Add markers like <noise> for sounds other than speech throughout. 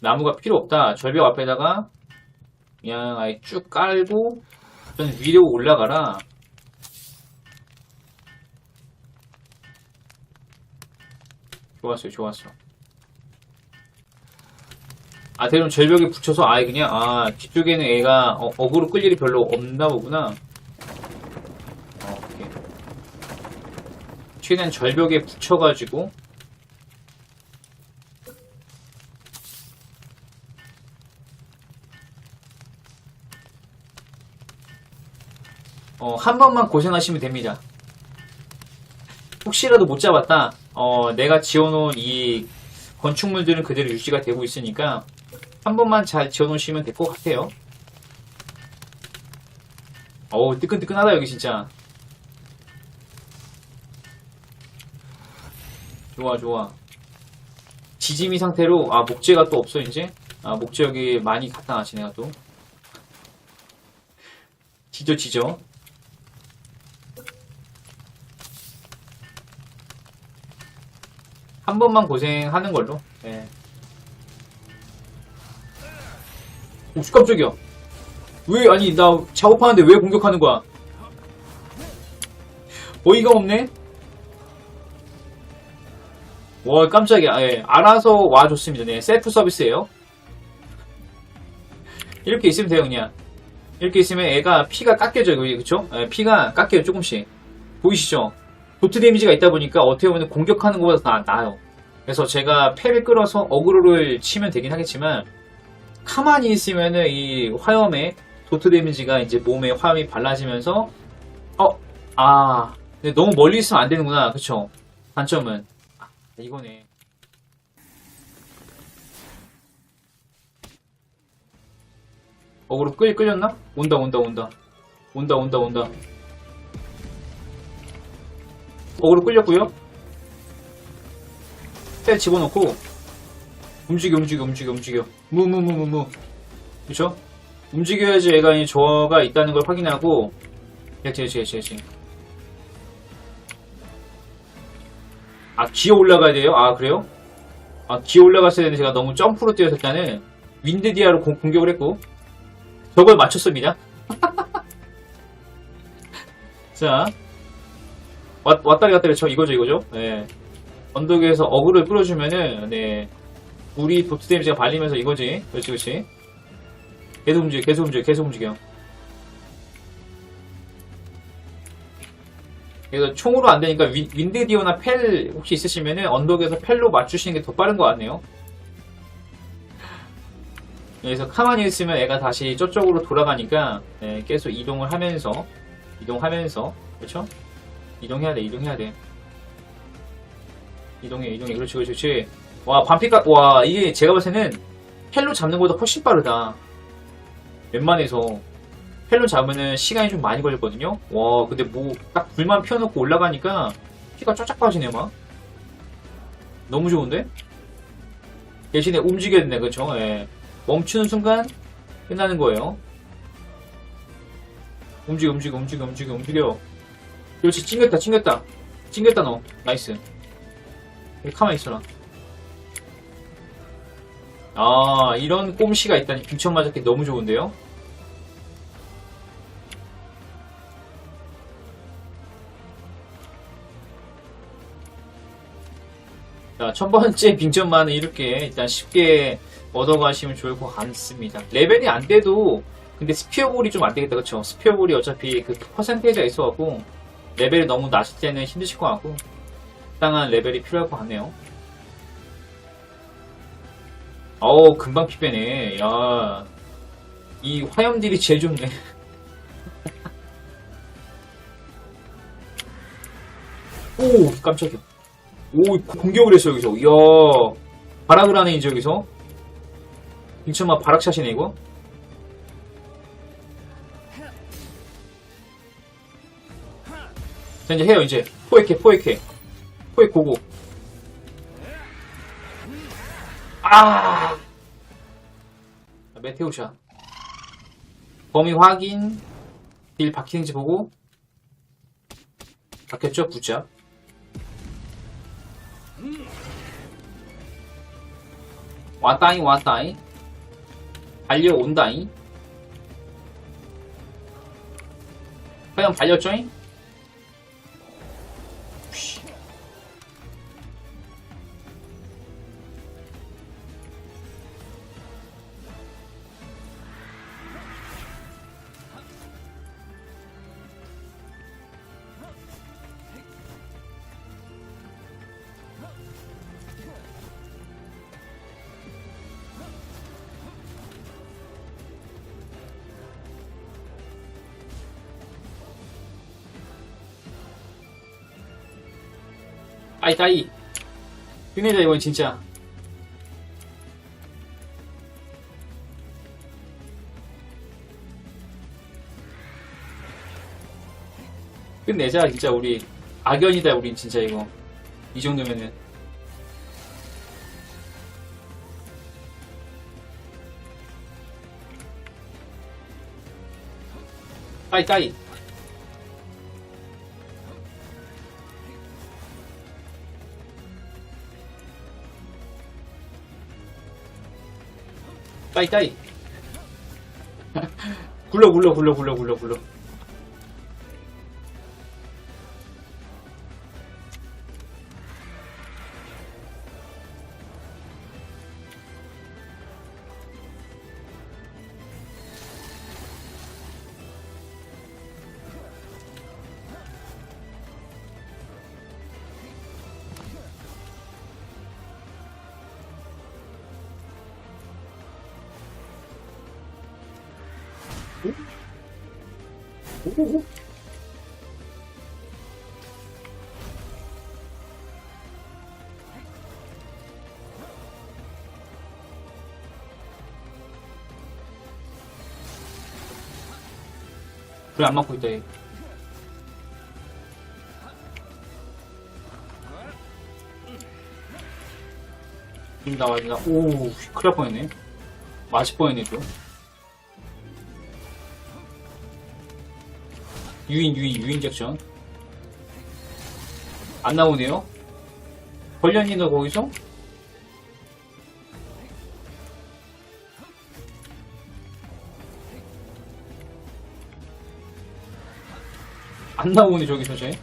나무가 필요 없다. 절벽 앞에다가 그냥 아예 쭉 깔고 좀 위로 올라가라. 좋았어요, 좋았어. 아, 대략 절벽에 붙여서 아예 그냥, 아, 뒤쪽에는 애가 어, 어그로 끌 일이 별로 없나 보구나. 어, 오케이. 최대한 절벽에 붙여가지고, 어, 한 번만 고생하시면 됩니다. 혹시라도 못 잡았다, 어, 내가 지어놓은 이 건축물들은 그대로 유지가 되고 있으니까, 한 번만 잘 지어놓으시면 될 것 같아요. 어우, 뜨끈뜨끈하다, 여기 진짜. 좋아, 좋아. 지짐이 상태로, 아, 목재가 또 없어, 이제? 아, 목재 여기 많이 갖다 놨지, 내가 또. 지져, 지져. 한 번만 고생하는 걸로. 예. 오, 깜짝이야. 왜, 아니, 나 작업하는데 왜 공격하는 거야? 어이가 없네? 와, 깜짝이야. 예, 알아서 와줬습니다. 네, 셀프 서비스예요 이렇게 있으면 돼요, 그냥. 이렇게 있으면 애가 피가 깎여져요, 그쵸? 예, 피가 깎여요, 조금씩. 보이시죠? 도트 데미지가 있다 보니까 어떻게 보면 공격하는 것보다 나, 나아요. 그래서 제가 패를 끌어서 어그로를 치면 되긴 하겠지만, 가만히 있으면은 이 화염에 도트 데미지가 이제 몸에 화염이 발라지면서 어, 아, 너무 멀리 있으면 안 되는구나, 그쵸? 단점은 아, 이거네. 어그로 끌 끌렸나? 온다, 온다, 온다, 온다, 온다, 온다. 어그로 끌렸고요. 때 집어넣고 움직여 움직여 움직여 움직여 무무무무무 그쵸? 움직여야지 애가 이 저가 있다는 걸 확인하고 그렇지 그렇지 그렇지 그렇지 아 기어 올라가야 돼요? 아 그래요? 아 기어 올라갔어야 되는데 제가 너무 점프로 뛰어서 일단은 윈드디아로 공, 공격을 했고 저걸 맞췄습니다 <laughs> 자 왔, 왔다리 갔다리 저 이거죠 이거죠? 네. 언덕에서 어그를 끌어주면은 네. 우리 도트 데미지가 발리면서 이거지. 그렇지 그렇지. 계속 움직여 계속 움직여 계속 움직여. 그래서 총으로 안 되니까 윈, 윈드디오나 펠 혹시 있으시면은 언덕에서 펠로 맞추시는 게 더 빠른 것 같네요. 그래서 가만히 있으면 애가 다시 저쪽으로 돌아가니까 네, 계속 이동을 하면서 이동하면서 그렇죠 이동해야 돼 이동해야 돼. 이동해 이동해. 그렇지 그렇지 그렇지. 와 반피가 와 이게 제가 봤을 때는 펠로 잡는 것보다 훨씬 빠르다. 웬만해서. 펠로 잡으면은 시간이 좀 많이 걸렸거든요? 와 근데 뭐 딱 불만 피워놓고 올라가니까 피가 쫙쫙 빠지네 막. 너무 좋은데? 대신에 움직여야 된다 그쵸? 예. 멈추는 순간 끝나는 거예요. 움직여 움직여 움직여 움직여 움직여 그렇지 찡겼다 찡겼다 찡겼다 너 나이스 여기 가만히 있어라. 아, 이런 꼼시가 있다니 빙천 맞았기 너무 좋은데요? 자, 첫 번째 <laughs> 빙천만은 이렇게 일단 쉽게 얻어가시면 좋을 것 같습니다. 레벨이 안 돼도, 근데 스피어볼이 좀 안 되겠다, 그쵸? 스피어볼이 어차피 그 퍼센테이지가 있어갖고, 레벨이 너무 낮을 때는 힘드실 것 같고, 적당한 레벨이 필요할 것 같네요. 어우, 금방 피 빼네. 야, 이 화염들이 제일 좋네. <laughs> 오, 깜짝이야. 오, 공격을 했어, 여기서. 이야, 발악을 하네, 이제 여기서. 빙천마 발악샷이네, 이거. 자, 이제 해요, 이제. 포획해, 포획해. 포획 고고. 아! 메테오샷. 범위 확인. 딜 박히는지 보고. 박혔죠? 굿잡. 왔다잉 왔다잉 달려온다잉 과연 달렸죠잉? 아이 따이. 끝내자 이건 진짜. 끝내자 진짜 우리. 악연이다 우린 진짜 이거. 이 정도면은. 따이 따이 따이 따이. <laughs> 굴러 굴러 굴러 굴러 굴러 굴러 오오오. 불안 맞고 있다 얘. 좀 나와 나. 오, 큰일 날 뻔했네. 맞을 뻔했네 또. 유인 유인 유인 잭션. 안 나오네요. 벌련이 너 거기서? 안 나오네 저기서 쟤.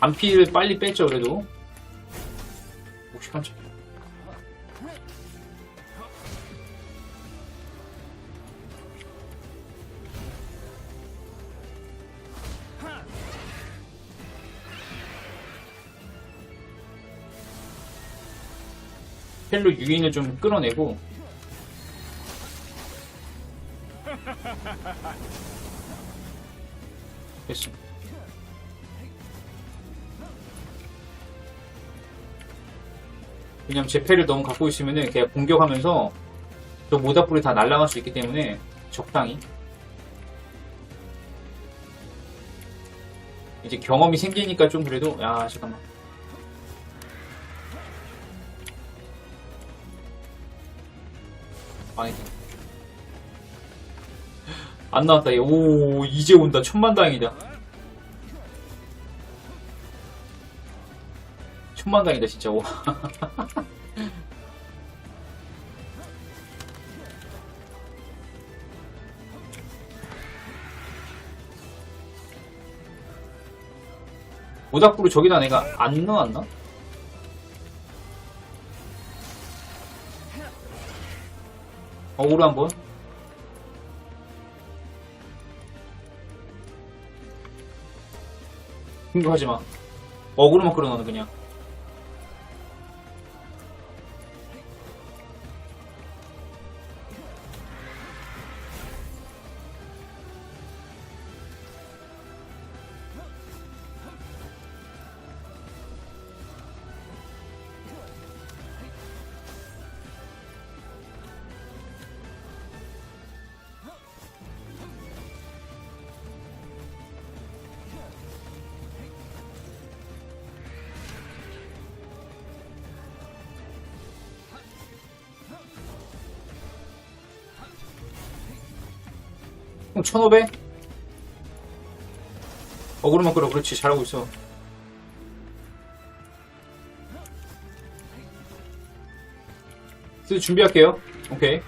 반피를 빨리 뺐죠 그래도. 혹시 헬로 유인을 좀 끌어내고. 됐어 왜냐면 제 패를 너무 갖고 있으면은 그냥 공격하면서 저 모닥불이 다 날아갈 수 있기 때문에 적당히. 이제 경험이 생기니까 좀 그래도 야 잠깐만 아니다. 안 나왔다. 얘. 오, 이제 온다. 천만다행이다. 천만다행이다, 진짜. <laughs> 오. 모닥불을 저기다 내가 안 넣었나? 어그로 한번 공격하지 마. 어그로만 끌어넣는 그냥. 그럼 1500? 어그로만 끌어. 그렇지 잘하고 있어. 준비할게요. 오케이.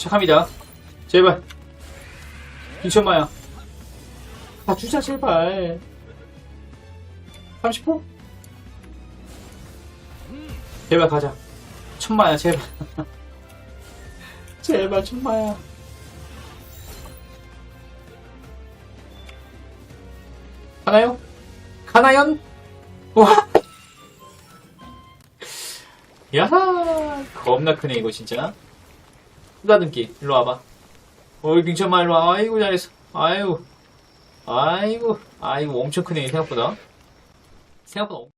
시작합니다. 제발. 빈천마야. 아, 주자, 제발. 30호? 제발 가자. 천마야, 제발. <laughs> 제발, 천마야. 가나요? 가나연? 와! <laughs> 야 겁나 크네, 이거 진짜. 쓰다듬기. 일로 와봐. 어이, 빙천마 일로 와. 아이고, 잘했어. 아이고. 아이고. 아이고, 엄청 크네, 생각보다. 생각보다 엄-